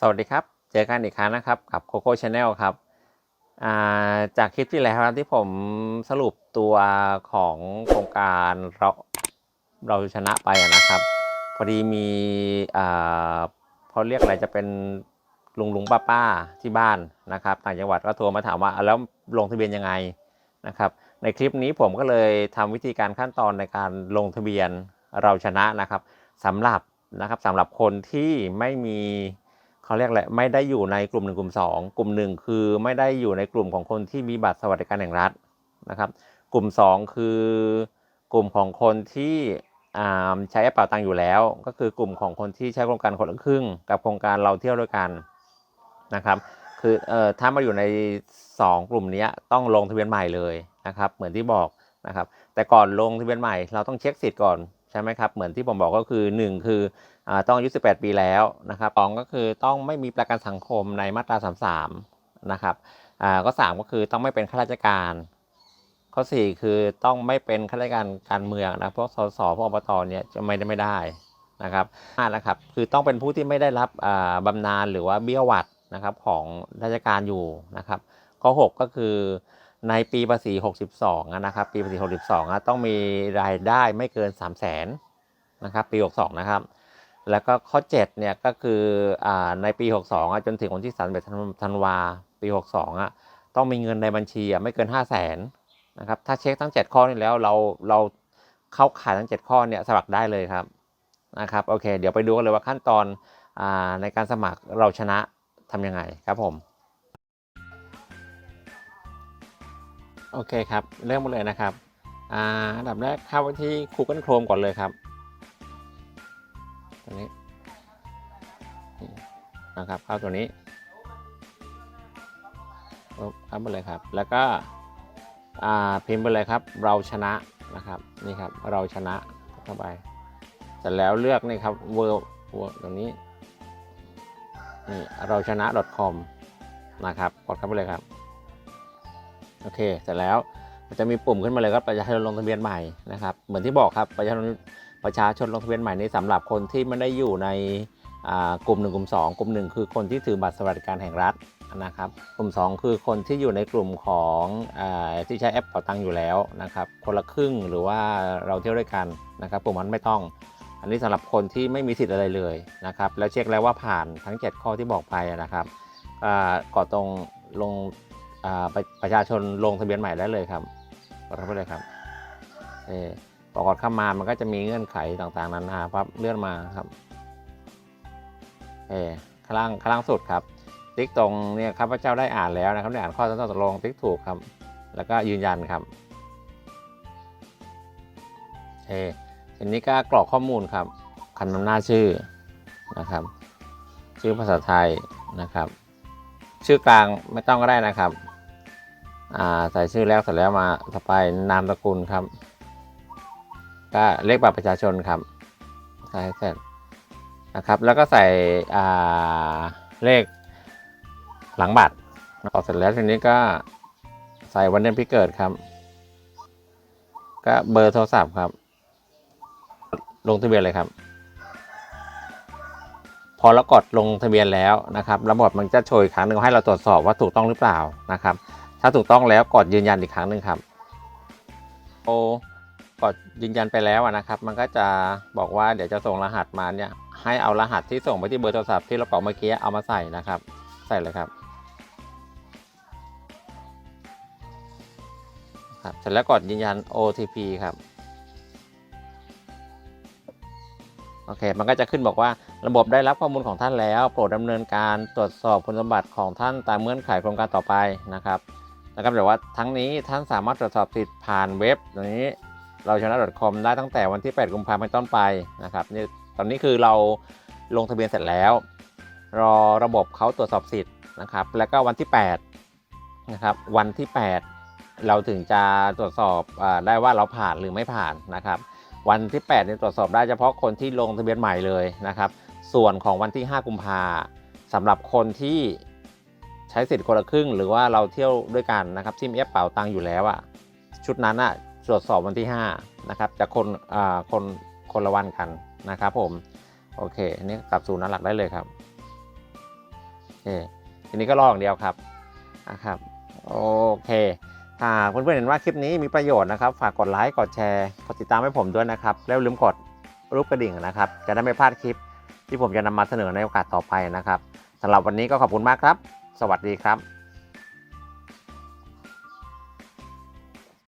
สวัสดีครับ เจอกันอีกครั้งนะครับกับ Coco Channel ครับาจากคลิปที่แล้วที่ผมสรุปตัวของโครงการเราเราชนะไปนะครับ พอดีมีอ่าเขาเรียกอะไรจะเป็นลุงลุงป้าป้าที่บ้านนะครับต่างจังหวัดก็โทรมาถามว่าแล้วลงทะเบียนยังไงนะครับ ในคลิปนี้ผมก็เลยทำวิธีการขั้นตอนในการลงทะเบียนเราชนะนะครับสำหรับนะครับสำหรับคนที่ไม่มี เขาเรียกอะไรไม่ได้อยู่ในกลุ่มหนึ่งกลุ่มสองกลุ่มหนึ่งคือไม่ได้อยู่ในกลุ่มของคนที่มีบัตรสวัสดิการแห่งรัฐนะครับ กลุ่มสองคือกลุ่มของคนที่ใช้แอปเป่าตังค์อยู่แล้ว ก็คือกลุ่มของคนที่ใช้โครงการคนละครึ่ง กับโครงการเราเที่ยวด้วยกันนะครับ คือเอ่อถ้ามาอยู่ใน 2 กลุ่มนี้ต้องลงทะเบียนใหม่เลยนะครับ เหมือนที่บอกนะครับ แต่ก่อนลงทะเบียนใหม่เราต้องเช็คสิทธิ์ก่อนใช่ไหมครับ เหมือนที่ผมบอกก็คือ 1 คือ ต้องอายุ 18 ปีแล้วนะครับสองก็คือต้องไม่มีประกันสังคมในมาตรา 33 นะครับอ่าก็ 3 ก็คือต้องไม่เป็นข้าราชการ ข้อ 4 คือต้องไม่เป็นข้าราชการการเมืองนะพวกสสพวกอบตเนี่ยจะไม่ได้ไม่ได้นะครับห้านะครับคือต้องเป็นผู้ที่ไม่ได้รับอ่าบำนาญหรือว่าเบี้ยหวัดนะครับของราชการอยู่นะครับข้อ 6 ก็คือในปีภาษี 62อะนะครับ ปีภาษี 62อะต้องมีรายได้ไม่เกิน 3 0 0แสนนะครับ ปี 62 นะครับ แล้วก็ข้อ7เนี่ยก็คืออในปี 62อะจนถึงวันที่31ธันวาปี 62อะต้องมีเงินในบัญชีอะไม่เกิน 5 0 0แสนนะครับถ้าเช็คทั้ง 7 ข้อนี้แล้วเราเราเข้าขายทั้ง 7 ข้อเนี่ยสมัครได้เลยครับนะครับโอเค เดี๋ยวไปดูกันเลยว่าขั้นตอนอในการสมัครเราชนะทำยังไงครับผมโอเคครับเริ่มมาเลยนะครับอ่าอันดับแรกเข้าไปที่ Google Chrome ก่อนเลยครับ นะครับ เข้าตัวนี้ปุ๊บเข้าไปเลยครับ แล้วก็พิมพ์ไปเลยครับ เราชนะนะครับ นี่ครับ เราชนะเข้าไป เสร็จแล้วเลือกนี่ครับ w o r d w o r d ตรงนี้นี่เราชนะ .com นะครับ กดเข้าไปเลยครับ โอเค เสร็จแล้วมันจะมีปุ่มขึ้นมาเลยครับประชาชนลงทะเบียนใหม่นะครับ เหมือนที่บอกครับประชาชนประชาชนลงทะเบียนใหม่นี้สำหรับคนที่ไม่ได้อยู่ใน กลุ่ม 1 กลุ่ม 2 กลุ่ม 1 คือคนที่ถือบัตรสวัสดิการแห่งรัฐนะครับ กลุ่ม 2 คือคนที่อยู่ในกลุ่มของอที่ใช้แอปเป๋าตังค์อยู่แล้วนะครับคนละครึ่งหรือว่าเราเที่ยวด้วยกันนะครับปุ่มนั้นไม่ต้อง อันนี้สำหรับคนที่ไม่มีสิทธิ์อะไรเลยนะครับแล้วเช็คแล้วว่าผ่านทั้ง 7 ข้อที่บอกไปนะครับอ่ากดตรงลงประประชาชนลงทะเบียนใหม่ได้เลยครับกดเข้าไปเลยครับเออกดเข้ามามันก็จะมีเงื่อนไขต่างๆนานาปั๊บเลื่อนมาครับ เออข้างล่างข้างล่างสุดครับ ติ๊กตรงเนี่ยข้าพเจ้าได้อ่านแล้วนะครับได้อ่านข้อตกลงติ๊กถูกครับ แล้วก็ยืนยันครับเออทีนี้ก็กรอกข้อมูลครับคำนนำหน้าชื่อนะครับ ชื่อภาษาไทยนะครับ ชื่อกลางไม่ต้องก็ได้นะครับอ่าใส่ชื่อแล้วเสร็จแล้วมาต่อไปนามสกุลครับ ก็เลขบัตรประชาชนครับใส่เสร็จ นะครับ แล้วก็ใส่เลขหลังบัตรพอกเสร็จแล้วทีนี้ก็ใส่วันเดือนปีเกิดครับ ก็เบอร์โทรศัพท์ครับ ลงทะเบียนเลยครับ พอเรากดลงทะเบียนแล้วนะครับ ระบบมันจะโชว์อีกครั้งหนึ่งให้เราตรวจสอบว่าถูกต้องหรือเปล่านะครับ ถ้าถูกต้องแล้วกดยืนยันอีกครั้งหนึ่งครับโอ กดยืนยันไปแล้วนะครับ มันก็จะบอกว่าเดี๋ยวจะส่งรหัสมาเนี่ยให้เอารหัสที่ส่งไปที่เบอร์โทรศัพท์ที่เรากรอกเมื่อกี้เอามาใส่นะครับ ใส่เลยครับครับเสร็จแล้วกดยืนยัน OTP ครับโอเค มันก็จะขึ้นบอกว่าระบบได้รับข้อมูลของท่านแล้ว โปรดดำเนินการตรวจสอบคุณสมบัติของท่านตามเงื่อนไขโครงการต่อไปนะครับนะครับเดี๋ยวว่าทั้งนี้ท่านสามารถตรวจสอบสิทธิ์ผ่านเว็บตรงนี้ เราชนะ .com ได้ตั้งแต่วันที่ 8 กุมภาพันธ์เป็นต้นไปนะครับนี่ตอนนี้คือเราลงทะเบียนเสร็จแล้ว รอระบบเขาตรวจสอบสิทธิ์นะครับ แล้วก็วันที่8นะครับวันที่ 8 เราถึงจะตรวจสอบอได้ว่าเราผ่านหรือไม่ผ่านนะครับ วันที่8เนี่ยตรวจสอบได้เฉพาะคนที่ลงทะเบียนใหม่เลยนะครับ ส่วนของวันที่ 5 กุมภาสำหรับคนที่ใช้สิทธิ์คนละครึ่ง หรือว่าเราเที่ยวด้วยกันนะครับที่มีแอปเป๋าตังค์อยู่แล้วอะชุดนั้นอะ ตรวจสอบวันที่5นะครับจะคนอ่าคนคนละวันกันนะครับผมโอเคอันนี้กลับสู่น้าหลักได้เลยครับนี่ทีนี้ก็รอองเดียวครับนะครับโอเคหากเพื่อนๆเห็นว่าคลิปนี้มีประโยชน์นะครับ ฝากกดไลค์กดแชร์กดติดตามให้ผมด้วยนะครับ แล้วลืมกดรูปกระดิ่งนะครับ จะได้ไม่พลาดคลิป ที่ผมจะนำมาเสนอในโอกาสต่อไปนะครับสำหรับวันนี้ก็ขอบคุณมากครับ สวัสดีครับ